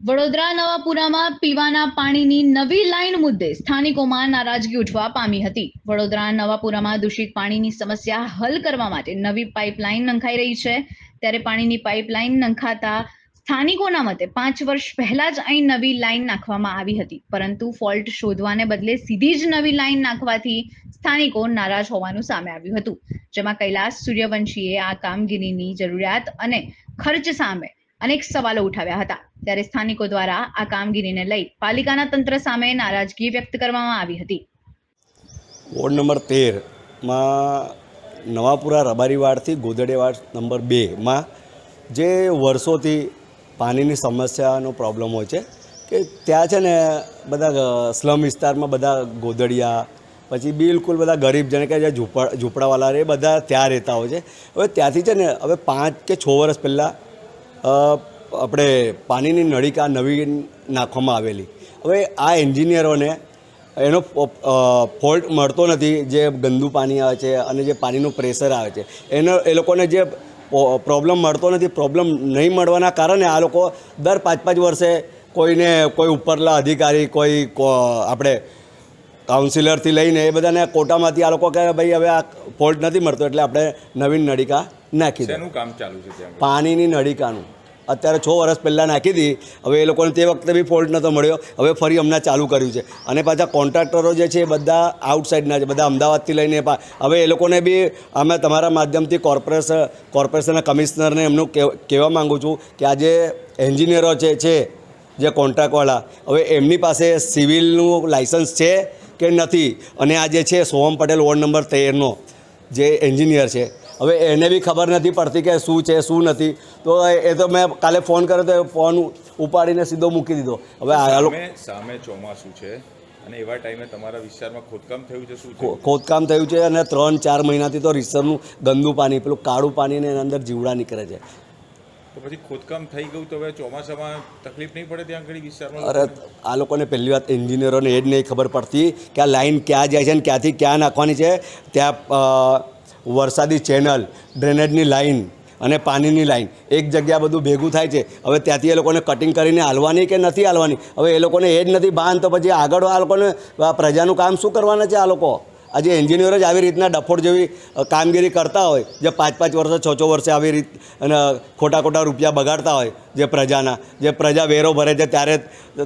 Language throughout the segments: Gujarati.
વડોદરા, નવાપુરામાં પીવાના પાણીની નવી લાઈન મુદ્દે સ્થાનિકોમાં નારાજગી ઉઠવા પામી હતી. વડોદરા, નવાપુરામાં દૂષિત પાણીની સમસ્યા હલ કરવા માટે નવી પાઇપલાઇન નંખાઈ રહી છે. ત્યારે પાણીની પાઇપલાઇન નંખાતા સ્થાનિકોના મતે પાંચ વર્ષ પહેલા જ અહીં નવી લાઈન નાખવામાં આવી હતી. પરંતુ ફોલ્ટ શોધવાને બદલે સીધી જ નવી લાઈન નાખવાથી સ્થાનિકો નારાજ હોવાનું સામે આવ્યું હતું. જેમાં કૈલાસ સૂર્યવંશીએ આ કામગીરીની જરૂરિયાત અને ખર્ચ સામે અનેક સવાલો ઉઠાવ્યા હતા. ત્યારે સ્થાનિકો દ્વારા આ કામગીરીને લઈ પાલિકાના તંત્ર સામે નારાજગી વ્યક્ત કરવામાં આવી હતી. વોર્ડ નંબર તેરમાં નવાપુરા રબારીવાડથી ગોદડેવાડ નંબર બેમાં જે વર્ષોથી પાણીની સમસ્યાનો પ્રોબ્લેમ હોય છે કે ત્યાં છે ને બધા સ્લમ વિસ્તારમાં બધા ગોદડિયા પછી બિલકુલ બધા ગરીબ જેને કે ઝૂંપડા ઝૂંપડાવાળા રહે, બધા ત્યાં રહેતા હોય છે. હવે ત્યાંથી છે ને, હવે પાંચ કે છ વર્ષ પહેલાં આપણે પાણીની નળિકા નવી નાખવામાં આવેલી. હવે આ એન્જિનિયરોને એનો ફોલ્ટ મળતો નથી જે ગંદુ પાણી આવે છે અને જે પાણીનું પ્રેશર આવે છે. એનો, એ લોકોને જે પ્રોબ્લેમ મળતો નથી, પ્રોબ્લેમ નહીં મળવાના કારણે આ લોકો દર પાંચ પાંચ વર્ષે કોઈને કોઈ ઉપરલા અધિકારી, કોઈ આપણે કાઉન્સિલરથી લઈને એ બધાને કોટામાંથી આ લોકો કહે ભાઈ હવે આ ફોલ્ટ નથી મળતો એટલે આપણે નવીન નળિકા નાખી દીધું કામ ચાલુ છે પાણીની નળિકાનું. અત્યારે છ વર્ષ પહેલાં નાખી હતી હવે એ લોકોને તે વખતે બી ફોલ્ટ નહોતો મળ્યો. હવે ફરી હમણાં ચાલુ કર્યું છે. અને પાછા કોન્ટ્રાક્ટરો જે છે એ બધા આઉટસાઇડના છે બધા અમદાવાદથી લઈને પા- હવે એ લોકોને બી અમે તમારા માધ્યમથી કોર્પોરેશન કોર્પોરેશનના કમિશનરને એમનું કહેવા કહેવા માગું છું કે આ જે એન્જિનિયરો છે જે કોન્ટ્રાક્ટવાળા હવે એમની પાસે સિવિલનું લાઇસન્સ છે કે નથી. અને આ જે છે સોહમ પટેલ વોર્ડ નંબર તેરનો જે એન્જિનિયર છે. હવે એને બી ખબર નથી પડતી કે શું છે શું નથી. તો એ તો મેં કાલે ફોન કર્યો તો ફોન ઉપાડીને સીધો મૂકી દીધો. હવે સામે ચોમાસું છે અને એવા ટાઈમે તમારા વિસ્તારમાં ખોદકામ થયું છે શું ખોદકામ થયું છે અને ત્રણ ચાર મહિનાથી તો રિસરનું ગંદુ પાણી પેલું કાળું પાણી અને એના અંદર જીવડા નીકળે છે. પછી ખોદકામ થઈ ગયું તો હવે ચોમાસામાં તકલીફ નહીં પડે ત્યાં ઘણી વિસ્તારમાં? અરે, આ લોકોને પહેલી વાત એન્જિનિયરોને એ જ નહીં ખબર પડતી કે આ લાઇન ક્યાં જાય છે અને ક્યાંથી ક્યાં નાખવાની છે. ત્યાં વરસાદી ચેનલ, ડ્રેનેજની લાઈન અને પાણીની લાઇન એક જગ્યા બધું ભેગું થાય છે. હવે ત્યાંથી એ લોકોને કટિંગ કરીને હાલવાની કે નથી હાલવાની? હવે એ લોકોને એ જ નથી બાંધ તો પછી આગળ આ લોકોને પ્રજાનું કામ શું કરવાના છે આ લોકો? આજે એન્જિનિયરો જ આવી રીતના ડફોડ જેવી કામગીરી કરતા હોય જે પાંચ પાંચ વર્ષે છ છ વર્ષે આવી રીત અને ખોટા ખોટા રૂપિયા બગાડતા હોય જે પ્રજાના જે પ્રજા વેરો ભરે છે ત્યારે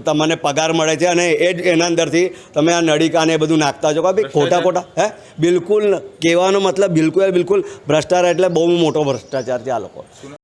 તમને પગાર મળે છે અને એ જ એના અંદરથી તમે આ નળિકા ને એ બધું નાખતા છો. કે ભાઈ ખોટા ખોટા હે? બિલકુલ કહેવાનો મતલબ બિલકુલ બિલકુલ ભ્રષ્ટાચાર એટલે બહુ મોટો ભ્રષ્ટાચાર છે આ લોકો.